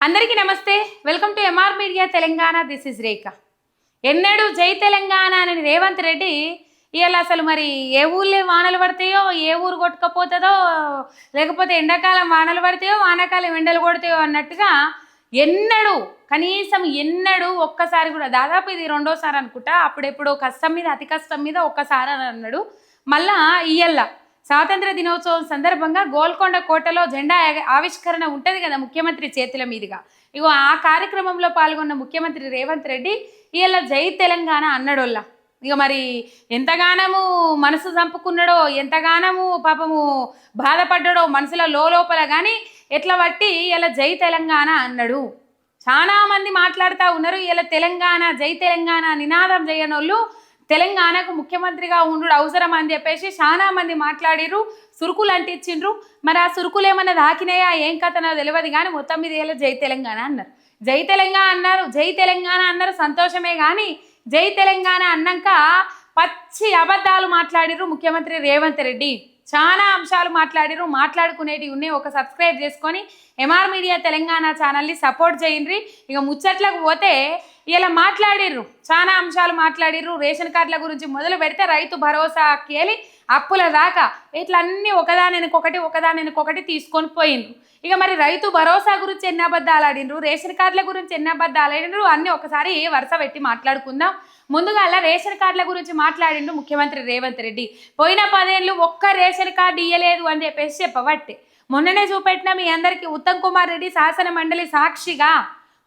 అందరికీ నమస్తే. Welcome to MR media Telangana. This is Rekha ఎన్నడూ జై తెలంగాణ అని రేవంత్ రెడ్డి ఇవాళ అసలు మరి ఏ ఊళ్ళో వానలు పడతాయో ఏ ఊరు కొట్టుకపోతుందో లేకపోతే ఎండాకాలం వానలు పడతాయో వానాకాలం ఎండలు కొడతాయో అన్నట్టుగా ఎన్నడూ కనీసం ఎన్నడూ ఒక్కసారి కూడా దాదాపు ఇది రెండోసారి అనుకుంటా అప్పుడెప్పుడో కష్టం మీద అతి కష్టం మీద ఒక్కసారి అని అన్నాడు. మళ్ళా ఇయ్యల్లా స్వాతంత్ర దినోత్సవం సందర్భంగా గోల్కొండ కోటలో జెండా ఆవిష్కరణ ఉంటుంది కదా ముఖ్యమంత్రి చేతుల మీదుగా. ఇగో ఆ కార్యక్రమంలో పాల్గొన్న ముఖ్యమంత్రి రేవంత్ రెడ్డి ఇలా జై తెలంగాణ అన్నడోళ్ళ. ఇక మరి ఎంతగానము మనసు చంపుకున్నాడో ఎంతగానము పాపము బాధపడ్డాడో మనసులో లోపల కానీ ఎట్లా బట్టి ఇలా జై తెలంగాణ అన్నాడు. చాలా మంది మాట్లాడుతూ ఉన్నారు ఇలా తెలంగాణ జై తెలంగాణ నినాదం చేయనోళ్ళు తెలంగాణకు ముఖ్యమంత్రిగా ఉండు అవసరం అని చెప్పేసి చాలా మంది మాట్లాడిర్రు. సురుకులు అంటించిండ్రు. మరి ఆ సురుకులు ఏమన్నా దాకినాయా? ఏం కథనో తెలియదు కానీ మొత్తం మీద ఇలా జై తెలంగాణ అన్నారు. జై తెలంగాణ అన్నారు. జై తెలంగాణ అన్నారు సంతోషమే కానీ జై తెలంగాణ అన్నాక పచ్చి అబద్ధాలు మాట్లాడిర్రు ముఖ్యమంత్రి రేవంత్ రెడ్డి. చాలా అంశాలు మాట్లాడిరు మాట్లాడుకునేటివి ఉన్నాయి. ఒక సబ్స్క్రైబ్ చేసుకొని ఎంఆర్ మీడియా తెలంగాణ ఛానల్ని సపోర్ట్ చేయండి. ఇక ముచ్చట్లకు పోతే ఇలా మాట్లాడిర్రు చాలా అంశాలు మాట్లాడిర్రు. రేషన్ కార్డుల గురించి మొదలు పెడితే రైతు భరోసా కేలి అప్పుల దాకా ఇట్లా అన్నీ ఒకదానికొకటి ఒకదానికొకటి తీసుకొని పోయిండ్రు. ఇక మరి రైతు భరోసా గురించి ఎన్ని అబద్ధాలు ఆడినరు రేషన్ కార్డుల గురించి ఎన్ని అబద్ధాలు ఆడినరు అన్నీ ఒకసారి వరుస పెట్టి మాట్లాడుకుందాం. ముందుగా అలా రేషన్ కార్డుల గురించి మాట్లాడిండు ముఖ్యమంత్రి రేవంత్ రెడ్డి. పోయిన పదేళ్ళు ఒక్క రేషన్ కార్డు ఇయ్యలేదు అని చెప్పేసి చెప్పబట్టే. మొన్ననే చూపెట్టిన మీ అందరికీ ఉత్తమ్ కుమార్ రెడ్డి శాసన మండలి సాక్షిగా.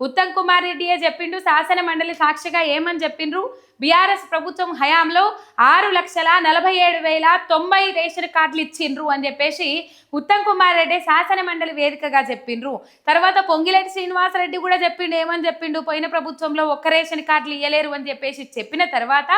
ఉత్తమ్ కుమార్ రెడ్డియే చెప్పిండు శాసన మండలి సాక్షిగా ఏమని చెప్పిండ్రు? బీఆర్ఎస్ ప్రభుత్వం హయాంలో ఆరు లక్షల నలభై ఏడు వేల తొంభై రేషన్ కార్డులు ఇచ్చిండ్రు అని చెప్పేసి ఉత్తమ్ కుమార్ రెడ్డి శాసన మండలి వేదికగా చెప్పిండ్రు. తర్వాత పొంగిరెడ్డి శ్రీనివాసరెడ్డి కూడా చెప్పిండు ఏమని చెప్పిండు? పోయిన ప్రభుత్వంలో ఒక్క రేషన్ కార్డులు ఇయ్యలేరు అని చెప్పేసి చెప్పిన తర్వాత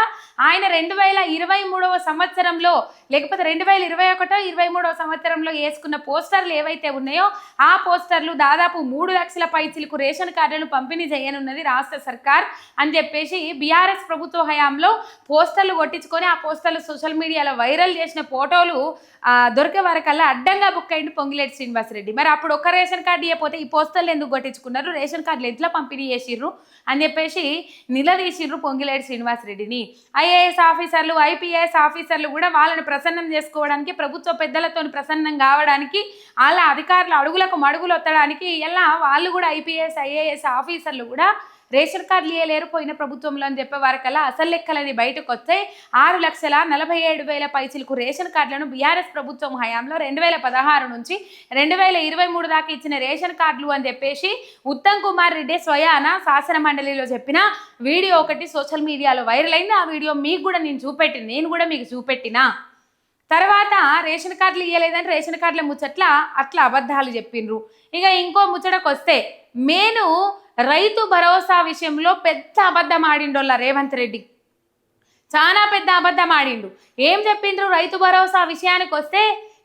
ఆయన రెండు వేల ఇరవై మూడవ సంవత్సరంలో లేకపోతే రెండు వేల ఇరవై ఒకటో ఇరవై మూడవ సంవత్సరంలో వేసుకున్న పోస్టర్లు ఏవైతే ఉన్నాయో ఆ పోస్టర్లు దాదాపు మూడు లక్షల పైచిలకు రేషన్ కార్డులను పంపిణీ చేయనున్నది రాష్ట్ర సర్కార్ అని చెప్పేసి బీఆర్ఎస్ ప్రభుత్వం హయాంలో పోస్టర్లు కొట్టించుకొని ఆ పోస్టర్లు సోషల్ మీడియాలో వైరల్ చేసిన ఫోటోలు దొరికే వరకల్లా అడ్డంగా బుక్ అయింది పొంగిలేటి శ్రీనివాసరెడ్డి. మరి అప్పుడు ఒక్క రేషన్ కార్డు ఇవ్వకపోతే ఈ పోస్టర్లు ఎందుకు కొట్టించుకున్నారు? రేషన్ కార్డులు ఎట్లా పంపిణీ చేసిర్రు అని చెప్పేసి నిలదీసిర్రు పొంగిలేటి శ్రీనివాసరెడ్డిని. ఐఏఎస్ ఆఫీసర్లు ఐపీఎస్ ఆఫీసర్లు కూడా వాళ్ళని ప్రసన్నం చేసుకోవడానికి ప్రభుత్వ పెద్దలతో ప్రసన్నం కావడానికి వాళ్ళ అధికారుల అడుగులకు మడుగులు ఒత్తడానికి ఇలా వాళ్ళు కూడా ఐపీఎస్ ఐఏఎస్ ఆఫీసర్లు కూడా రేషన్ కార్డులు ఇవ్వలేరు పోయిన ప్రభుత్వంలో అని చెప్పే వరకల్లా అసలు లెక్కలని బయటకు వస్తే ఆరు లక్షల నలభై ఏడు వేల పైసలకు రేషన్ కార్డులను బీఆర్ఎస్ ప్రభుత్వం హయాంలో రెండు వేల పదహారు నుంచి రెండు వేల ఇరవై మూడు దాకా ఇచ్చిన రేషన్ కార్డులు అని చెప్పేసి ఉత్తమ్ కుమార్ రెడ్డి స్వయాన శాసన మండలిలో చెప్పిన వీడియో ఒకటి సోషల్ మీడియాలో వైరల్ అయింది. ఆ వీడియో మీకు కూడా నేను చూపెట్టిన నేను కూడా మీకు చూపెట్టినా. తర్వాత రేషన్ కార్డులు ఇవ్వలేదని రేషన్ కార్డుల ముచ్చట్ల అట్లా అబద్ధాలు చెప్పిండ్రు. ఇక ఇంకో ముచ్చటకు వస్తే మేను రైతు భరోసా విషయంలో పెద్ద అబద్ధం ఆడిండోళ్ళ రేవంత్ రెడ్డి. చాలా పెద్ద అబద్ధం ఆడిండు. ఏం చెప్పిండ్రు? రైతు భరోసా విషయానికి వస్తే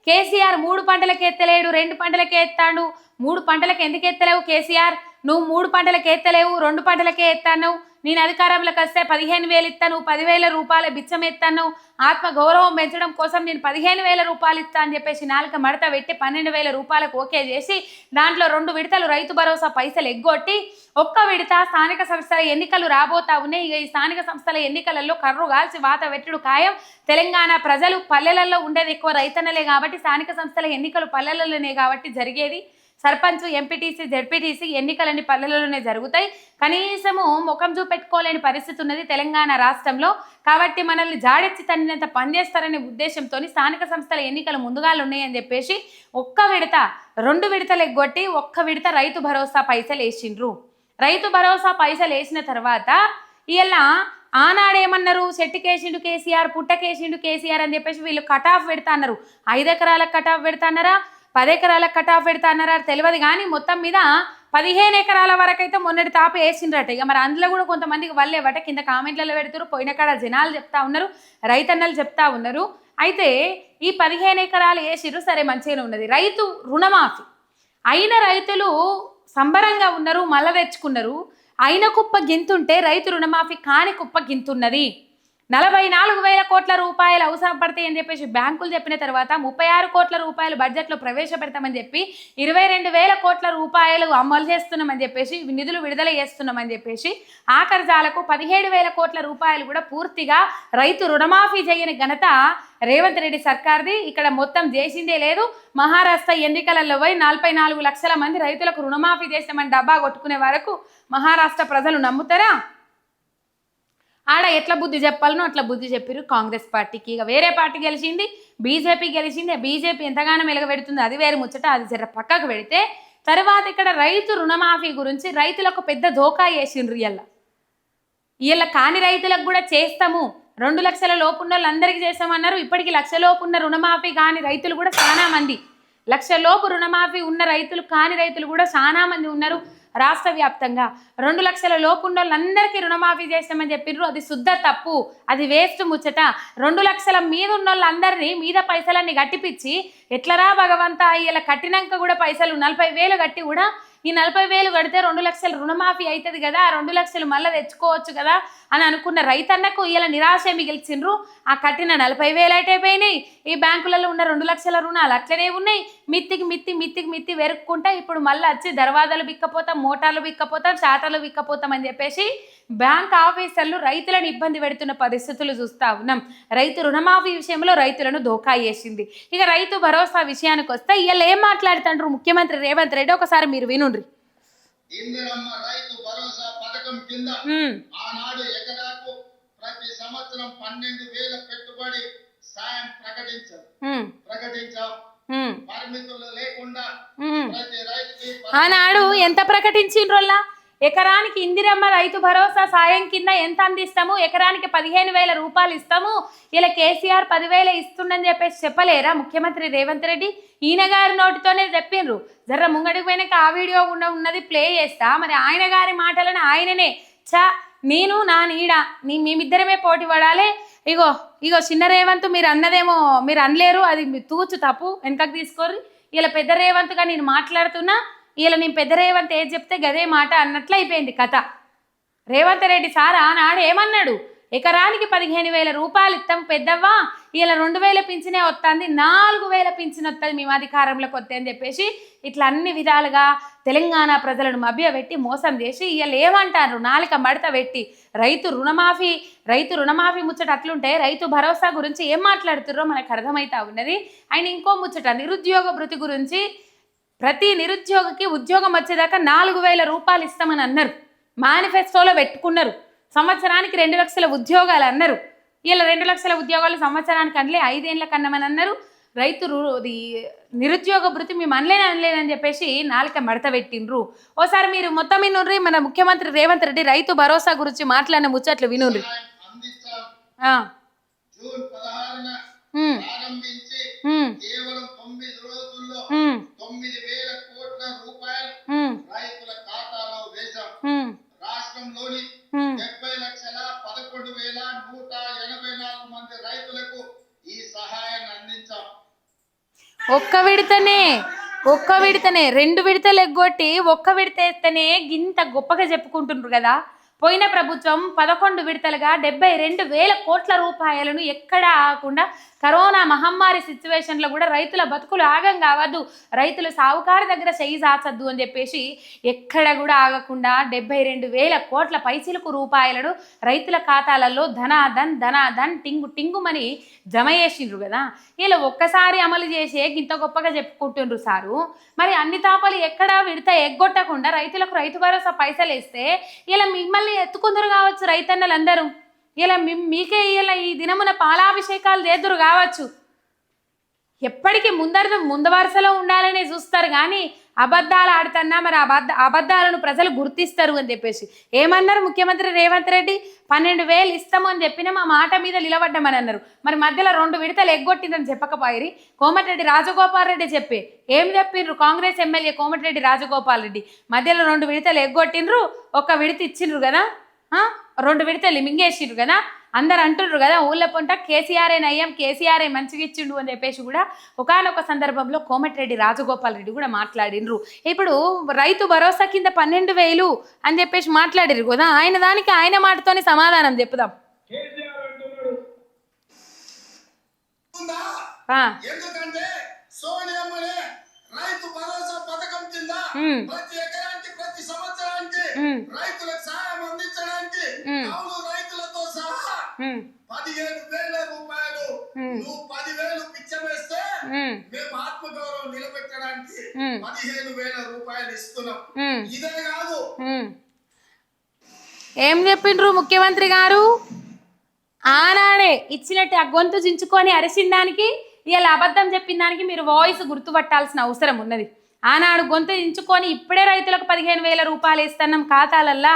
కేసీఆర్ మూడు పంటలకు ఎత్తలేడు రెండు పంటలకే ఎత్తాడు. మూడు పంటలకు ఎందుకు ఎత్తలేవు కేసీఆర్? నువ్వు మూడు పంటలకు ఎత్తలేవు రెండు పంటలకే ఎత్తాను నేను అధికారంలోకి వస్తే పదిహేను వేలు ఇస్తాను పదివేల రూపాయల బిచ్చం ఎత్తాను ఆత్మ గౌరవం పెంచడం కోసం నేను పదిహేను వేల రూపాయలు ఇస్తా అని చెప్పేసి నాలుక మడత పెట్టి పన్నెండు వేల రూపాయలకు ఓకే చేసి దాంట్లో రెండు విడతలు రైతు భరోసా పైసలు ఎగ్గొట్టి ఒక్క విడత స్థానిక సంస్థల ఎన్నికలు రాబోతా ఉన్నాయి. ఇక ఈ స్థానిక సంస్థల ఎన్నికలలో కర్రు కాల్చి వాత వెట్టుడు ఖాయం. తెలంగాణ ప్రజలు పల్లెలలో ఉండేది ఎక్కువ రైతన్నలే కాబట్టి స్థానిక సంస్థల ఎన్నికలు పల్లెలలోనే కాబట్టి జరిగేది. సర్పంచ్ ఎంపీటీసీ జెడ్పీటీసీ ఎన్నికలన్నీ పల్లెలలోనే జరుగుతాయి. కనీసము ముఖం చూపెట్టుకోలేని పరిస్థితి ఉన్నది తెలంగాణ రాష్ట్రంలో. కాబట్టి మనల్ని జాడెచ్చి తన్నినంత పనిచేస్తారనే ఉద్దేశంతో స్థానిక సంస్థల ఎన్నికలు ముందుగాలు ఉన్నాయని చెప్పేసి ఒక్క విడత రెండు విడతలు ఎగ్గొట్టి ఒక్క విడత రైతు భరోసా పైసలు వేసిండ్రు. రైతు భరోసా పైసలు వేసిన తర్వాత ఇలా ఆనాడేమన్నారు చెట్టుకేసిండు కేసీఆర్ పుట్టకేసిండు కేసీఆర్ అని చెప్పేసి వీళ్ళు కట్ ఆఫ్ పెడతా అన్నారు. ఐదు ఎకరాలకు కట్ ఆఫ్ పెడతాన్నారా పది ఎకరాలకు కట్ ఆఫ్ పెడతాన్నారా తెలియదు కానీ మొత్తం మీద పదిహేను ఎకరాల వరకు అయితే మొన్నటి తాప వేసిండ్రట. ఇక మరి అందులో కూడా కొంతమందికి వల్లే బట కింద కామెంట్లలో పెడుతారు. పోయిన కాడ జనాలు చెప్తా ఉన్నారు రైతన్నలు చెప్తా ఉన్నారు. అయితే ఈ పదిహేను ఎకరాలు వేసిర్రు సరే మంచిగానే ఉన్నది. రైతు రుణమాఫీ. అయిన రైతులు సంబరంగా ఉన్నారు మల్ల తెచ్చుకున్నారు. అయిన కుప్ప గింతుంటే రైతు రుణమాఫీ కాని కుప్ప గింతున్నది. నలభై నాలుగు వేల కోట్ల రూపాయలు అవసరం పడతాయి అని చెప్పేసి బ్యాంకులు చెప్పిన తర్వాత ముప్పై ఆరు కోట్ల రూపాయలు బడ్జెట్లో ప్రవేశపెడతామని చెప్పి ఇరవై రెండు వేల కోట్ల రూపాయలు అమలు చేస్తున్నామని చెప్పేసి నిధులు విడుదల చేస్తున్నామని చెప్పేసి ఆ కర్జాలకు పదిహేడు వేల కోట్ల రూపాయలు కూడా పూర్తిగా రైతు రుణమాఫీ చేయని ఘనత రేవంత్ రెడ్డి సర్కార్ది. ఇక్కడ మొత్తం చేసిందే లేదు. మహారాష్ట్ర ఎన్నికలలో పోయి నలభై నాలుగు లక్షల మంది రైతులకు రుణమాఫీ చేస్తామని డబ్బా కొట్టుకునే వరకు మహారాష్ట్ర ప్రజలు నమ్ముతారా? ఆడ ఎట్లా బుద్ధి చెప్పాలనో అట్లా బుద్ధి చెప్పారు కాంగ్రెస్ పార్టీకి. ఇక వేరే పార్టీ గెలిచింది బీజేపీ గెలిచింది బీజేపీ ఎంతగానో మెలగబెడుతుంది అది వేరే ముచ్చట అది జర పక్కకు పెడితే తర్వాత ఇక్కడ రైతు రుణమాఫీ గురించి రైతులకు పెద్ద ధోకా వేసిండ్రు ఇయ్యాల. ఇయ్యాల కాని రైతులకు కూడా చేస్తాము రెండు లక్షల లోపు ఉన్న వాళ్ళందరికీ చేస్తామన్నారు ఇప్పటికి లక్ష లోపు ఉన్న రుణమాఫీ కాని రైతులు కూడా చాలా మంది. లక్ష లోపు రుణమాఫీ ఉన్న రైతులు కాని రైతులు కూడా చాలా మంది ఉన్నారు. రాష్ట్ర వ్యాప్తంగా రెండు లక్షల లోపున్న వాళ్ళందరికీ రుణమాఫీ చేస్తామని చెప్పిర్రు. అది శుద్ధ తప్పు. అది వేస్ట్ ముచ్చట. రెండు లక్షల మీద ఉన్న వాళ్ళందరినీ మీద పైసలన్నీ కట్టిపిచ్చి ఎట్లరా భగవంత ఇలా కట్టినాక కూడా పైసలు నలభై వేలు కట్టి కూడా ఈ నలభై వేలు కడితే రెండు లక్షలు రుణమాఫీ అవుతుంది కదా ఆ రెండు లక్షలు మళ్ళీ తెచ్చుకోవచ్చు కదా అని అనుకున్న రైతన్నకు ఇలా నిరాశ మిగిల్చిండ్రు. ఆ కట్టిన నలభై వేలు అయితే పోయినాయి. ఈ బ్యాంకులలో ఉన్న రెండు లక్షల రుణాలు అట్లనే ఉన్నాయి. మిత్తికి మిత్తి మిత్తికి మిత్తి వెరుక్కుంటా ఇప్పుడు మళ్ళీ వచ్చి దర్వాజాలు బిక్కపోతాం మోటార్లు బిక్కపోతాం చాటలు బిక్కపోతాం అని చెప్పేసి బ్యాంక్ ఆఫీసర్లు రైతులను ఇబ్బంది పెడుతున్న పరిస్థితులు చూస్తా ఉన్నాం. రైతు రుణమాఫీ విషయంలో రైతులను దోకా చేసింది. ఇక రైతు భరోసా విషయానికి వస్తే వీళ్ళు ఏం మాట్లాడుతుండ్రు ముఖ్యమంత్రి రేవంత్ రెడ్డి? ఒకసారి మీరు వినుండ్రి. ఇందిరమ్మ రైతు భరోసా పథకం కింద ఉమ్, ఆనాడు ఎకరాకు ప్రతి సంవత్సరం పన్నెండు వేల పెట్టుబడి సాయం ప్రకటించాం. ఆనాడు ఎంత ప్రకటించిండ్రోల్లా ఎకరానికి ఇందిరమ్మ రైతు భరోసా సాయం కింద ఎంత అందిస్తాము? ఎకరానికి పదిహేను వేల రూపాయలు ఇస్తాము. ఇలా కేసీఆర్ పదివేలు ఇస్తుండని చెప్పేసి చెప్పలేరా ముఖ్యమంత్రి రేవంత్ రెడ్డి? ఈయన గారి నోటితోనే చెప్పిండ్రు జర్ర ముంగడికి పోయినాక ఆ వీడియో కూడా ఉన్నది ప్లే చేస్తా. మరి ఆయన గారి మాటలను ఆయననే. చా నేను నా నీడ నీ మేమిద్దరమే పోటీ పడాలి. ఇగో ఇగో చిన్న రేవంత్ మీరు అన్నదేమో మీరు అనలేరు. అది తూచు తప్పు. వెనకకు తీసుకోరు ఇలా పెద్ద రేవంత్గా నేను మాట్లాడుతున్నా. ఇలా నేను పెద్ద రేవంత్ ఏది చెప్తే గదే మాట అన్నట్లు అయిపోయింది కథ. రేవంత్ రెడ్డి సార్ ఆనాడు ఏమన్నాడు? ఎకరానికి పదిహేను వేల రూపాయలు ఇస్తాం పెద్దవ్వా ఇలా రెండు వేల పింఛనే వస్తుంది నాలుగు వేల పింఛన్ వస్తుంది మేము అధికారంలోకి వస్తే అని చెప్పేసి ఇట్లా అన్ని విధాలుగా తెలంగాణ ప్రజలను మభ్యపెట్టి మోసం చేసి వీళ్ళు ఏమంటారు? నాలుక మడత పెట్టి రైతు రుణమాఫీ రైతు రుణమాఫీ ముచ్చట అట్లుంటే రైతు భరోసా గురించి ఏం మాట్లాడుతుర్రో మనకు అర్థమవుతా ఉన్నది. ఆయన ఇంకో ముచ్చట నిరుద్యోగ భృతి గురించి ప్రతి నిరుద్యోగికి ఉద్యోగం వచ్చేదాకా నాలుగు వేల రూపాయలు ఇస్తామని అన్నారు. మేనిఫెస్టోలో పెట్టుకున్నారు. సంవత్సరానికి రెండు లక్షల ఉద్యోగాలు అన్నారు. ఇలా రెండు లక్షల ఉద్యోగాలు సంవత్సరానికి అనలే ఐదేళ్ళ కన్నమని అన్నారు. రైతు ఇది నిరుద్యోగ భృతి మేము అనలేని అనలేనని చెప్పేసి నాలుక మడత పెట్టిండ్రు. ఓసారి మీరు మొత్తం వినుర్రి మన ముఖ్యమంత్రి రేవంత్ రెడ్డి రైతు భరోసా గురించి మాట్లాడిన ముచ్చట్లు వినుర్రి సాయం అందించాం ఆ, జూన్ పదహారున ఉమ్, ప్రారంభించి ఉమ్, కేవలం తొమ్మిది రోజుల్లో ఉమ్, తొమ్మిది వేల కోట్ల రూపాయలు ఉమ్, రైతుల ఖాతాలో వేశాం ఉమ్, రాష్ట్రంలోని ఉమ్. డెబ్బై లక్షల పదకొండు వేల నూట ఎనభై నాలుగు మంది రైతులకు ఈ సహాయాన్ని అందించాం ఒక్క విడతనే ఒక్క విడతనే రెండు విడతలు ఎగ్గొట్టి ఒక్క విడత ఎత్తనే గింత గొప్పగా చెప్పుకుంటుండ్రు కదా. పోయిన ప్రభుత్వం పదకొండు విడతలుగా డెబ్బై రెండు వేల కోట్ల రూపాయలను ఎక్కడా ఆగకుండా కరోనా మహమ్మారి సిచ్యువేషన్లో కూడా రైతుల బతుకులు ఆగం కావద్దు రైతులు సావుకారు దగ్గర చెయ్యి సాచద్దు అని చెప్పేసి ఎక్కడ కూడా ఆగకుండా డెబ్బై రెండు వేల కోట్ల పైసలకు రూపాయలను రైతుల ఖాతాలలో ధనాధన్ ధనాధన్ టింగు టింగుమని జమ చేసిండ్రు కదా. ఇలా ఒక్కసారి అమలు చేసే ఇంత గొప్పగా చెప్పుకుంటుండ్రు సారు. మరి అన్ని తాపలు ఎక్కడ విడత ఎగ్గొట్టకుండా రైతులకు రైతు భరోసా పైసలు ఇస్తే ఇలా మిమ్మల్ని ఎత్తుకుందరు కావచ్చు రైతన్నలందరూ. ఇలా మీకే ఇలా ఈ దినమున పాలాభిషేకాలు చేదురు కావచ్చు. ఎప్పటికీ ముందర ముందు వరుసలో ఉండాలనే చూస్తారు కానీ అబద్ధాలు ఆడుతున్నా మరి అబద్ధ అబద్ధాలను ప్రజలు గుర్తిస్తారు అని చెప్పేసి. ఏమన్నారు ముఖ్యమంత్రి రేవంత్ రెడ్డి? పన్నెండు వేలు ఇస్తాము అని చెప్పిన మా మాట మీద నిలబడ్డామని అన్నారు. మరి మధ్యలో రెండు విడతలు ఎగ్గొట్టిందని చెప్పకపోయి కోమటిరెడ్డి రాజగోపాల్ రెడ్డి చెప్పి. ఏం చెప్పిండ్రు కాంగ్రెస్ ఎమ్మెల్యే కోమటిరెడ్డి రాజగోపాల్ రెడ్డి? మధ్యలో రెండు విడతలు ఎగ్గొట్టిండ్రు ఒక విడత ఇచ్చిండ్రు కదా? రెండు విడతలు మింగేసిండ్రు కదా? అందరు అంటుండ్రు కదా ఊళ్ళో పొంట కేసీఆర్ఏ నయ్యం కేసీఆర్ఏ మంచిగా ఇచ్చిండు అని చెప్పేసి కూడా ఒకానొక సందర్భంలో కోమటిరెడ్డి రాజగోపాల్ రెడ్డి కూడా మాట్లాడిండ్రు ఇప్పుడు రైతు భరోసా కింద పన్నెండు వేలు అని చెప్పేసి మాట్లాడిరు కదా ఆయన దానికి ఆయన మాటతోనే సమాధానం చెప్పుదాం. కేసీఆర్ ఎందుకంటే సోనియమ్మనే రైతు భరోసా పథకం కింద ఉమ్, ప్రతి ఎకరానికి ప్రతి సంవత్సరానికి రైతులకు సహాయం అందించడానికి పదిహేను వేల రూపాయలు. నువ్వు పదివేలు పిచ్చమేస్తే మేము ఆత్మగౌరవం నిలబెట్టడానికి పదిహేను వేల రూపాయలు ఇస్తున్నాం. ఇదే కాదు. ఏం చెప్పిండ్రు ముఖ్యమంత్రి గారు? ఆనాడే ఇచ్చినట్టు ఆ గొంతు చించుకొని అరిసిన దానికి ఇలా అబద్ధం చెప్పిన దానికి మీరు వాయిస్ గుర్తుపట్టాల్సిన అవసరం ఉన్నది. ఆనాడు గొంతు ఇంచుకొని ఇప్పుడే రైతులకు పదిహేను వేల రూపాయలు ఇస్తున్నాం ఖాతాలల్లా.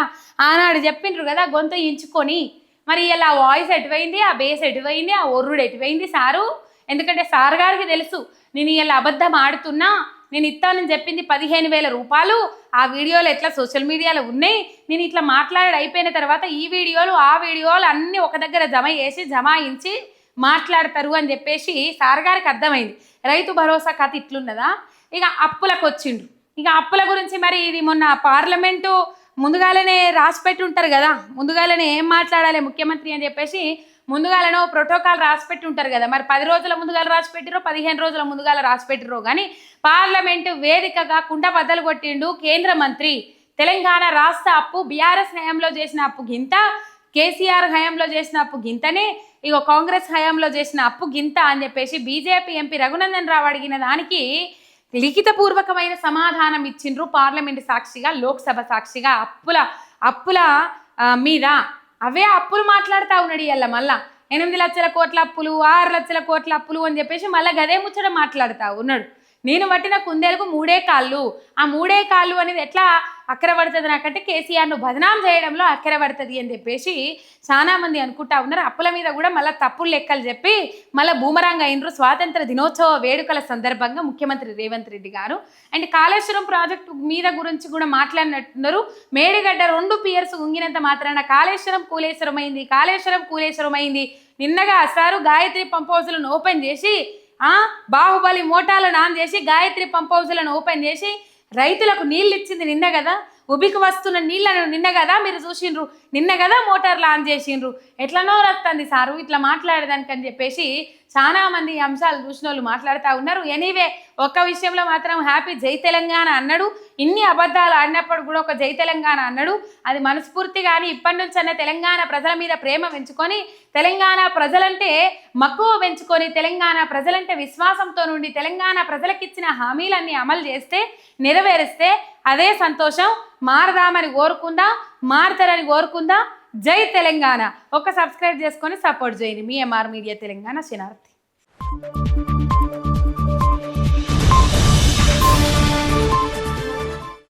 ఆనాడు చెప్పిండ్రు కదా గొంతు ఇంచుకొని మరి ఇలా వాయిస్ ఎటువైంది ఆ బేస్ ఎటువైంది ఆ ఒర్రుడు ఎటువైంది సారు? ఎందుకంటే సార్ గారికి తెలుసు నేను ఇలా అబద్ధం ఆడుతున్నా నేను ఇస్తానని చెప్పింది పదిహేను వేల రూపాయలు ఆ వీడియోలు ఎట్లా సోషల్ మీడియాలో ఉన్నాయి నేను ఇట్లా మాట్లాడి అయిపోయిన తర్వాత ఈ వీడియోలు ఆ వీడియోలు అన్నీ ఒక దగ్గర జమ చేసి జమాయించి మాట్లాడతారు అని చెప్పేసి సార్ గారికి అర్థమైంది. రైతు భరోసా కథ ఇట్లున్నదా? ఇక అప్పులకు వచ్చిండు ఇక అప్పుల గురించి మరి ఇది మొన్న పార్లమెంటు ముందుగాలనే రాసి పెట్టి ఉంటారు కదా. ముందుగాలనే ఏం మాట్లాడాలి ముఖ్యమంత్రి అని చెప్పేసి ముందుగాలనో ప్రోటోకాల్ రాసి పెట్టి ఉంటారు కదా. మరి పది రోజుల ముందుగాల రాసి పెట్టిరో పదిహేను రోజుల ముందుగాల రాసి పెట్టిరో కానీ పార్లమెంటు వేదికగా కుండ బద్దలు కొట్టిండు కేంద్ర మంత్రి. తెలంగాణ రాష్ట్ర అప్పు బీఆర్ఎస్ హయాంలో చేసిన అప్పు గింత కేసీఆర్ హయాంలో చేసిన అప్పు గింతనే ఇగో కాంగ్రెస్ హయాంలో చేసిన అప్పు గింత అని చెప్పేసి బీజేపీ ఎంపీ రఘునందన్ రావు అడిగిన దానికి లిఖితపూర్వకమైన సమాధానం ఇచ్చిండ్రు పార్లమెంట్ సాక్షిగా లోక్సభ సాక్షిగా అప్పుల అప్పుల మీద. అవే అప్పులు మాట్లాడుతా ఉన్నాడు ఇవాళ మళ్ళా. ఎనిమిది లక్షల కోట్ల అప్పులు ఆరు లక్షల కోట్ల అప్పులు అని చెప్పేసి మళ్ళీ గదే ముచ్చట మాట్లాడుతూ ఉన్నాడు. నేను పట్టిన కుందేలకు మూడే కాళ్ళు. ఆ మూడే కాళ్ళు అనేది ఎట్లా అక్కరపడుతుంది నాకంటే కేసీఆర్ను బదనాం చేయడంలో అక్కరపడుతుంది అని చెప్పేసి చాలా మంది అనుకుంటా ఉన్నారు. అప్పుల మీద కూడా మళ్ళీ తప్పులు లెక్కలు చెప్పి మళ్ళీ భూమరాంగ్ అయినరు. స్వాతంత్ర దినోత్సవ వేడుకల సందర్భంగా ముఖ్యమంత్రి రేవంత్ రెడ్డి గారు అండ్ కాళేశ్వరం ప్రాజెక్టు మీద గురించి కూడా మాట్లాడినట్టున్నారు. మేడిగడ్డ రెండు పియర్స్ ఉంగినంత మాత్రాన కాళేశ్వరం కూలేశ్వరం అయింది కాళేశ్వరం కూలేశ్వరం అయింది నిన్నగా సారు గాయత్రి పంప్ హౌస్లను ఓపెన్ చేసి బాహుబలి మోటాలను ఆన్ చేసి గాయత్రి పంప్ హౌస్లను ఓపెన్ చేసి రైతులకు నీళ్ళు ఇచ్చింది నిన్న కదా? ఉబికి వస్తున్న నీళ్ళను నిన్న కదా మీరు చూసిండ్రు. నిన్న కదా మోటార్లు ఆన్ చేసిండ్రు. ఎట్లనో వస్తుంది సారు? ఇట్లా మాట్లాడదానికి అని చెప్పేసి చాలా మంది అంశాలు చూసిన వాళ్ళు మాట్లాడుతూ ఉన్నారు. ఎనీవే ఒక్క విషయంలో మాత్రం హ్యాపీ జై తెలంగాణ అన్నాడు. ఇన్ని అబద్ధాలు ఆడినప్పుడు కూడా ఒక జై తెలంగాణ అన్నాడు. అది మనస్ఫూర్తిగాని ఇప్పటి నుంచి అన్న తెలంగాణ ప్రజల మీద ప్రేమ పెంచుకొని తెలంగాణ ప్రజలంటే మక్కువ పెంచుకొని తెలంగాణ ప్రజలంటే విశ్వాసంతో నుండి తెలంగాణ ప్రజలకిచ్చిన హామీలన్నీ అమలు చేస్తే నెరవేరిస్తే అదే సంతోషం. మారదామని కోరుకుందాం. మారుతారని కోరుకుందాం. జై తెలంగాణ. ఒక సబ్స్క్రైబ్ చేసుకొని సపోర్ట్ చేయండి. మీ ఎంఆర్ మీడియా తెలంగాణ శనార్థి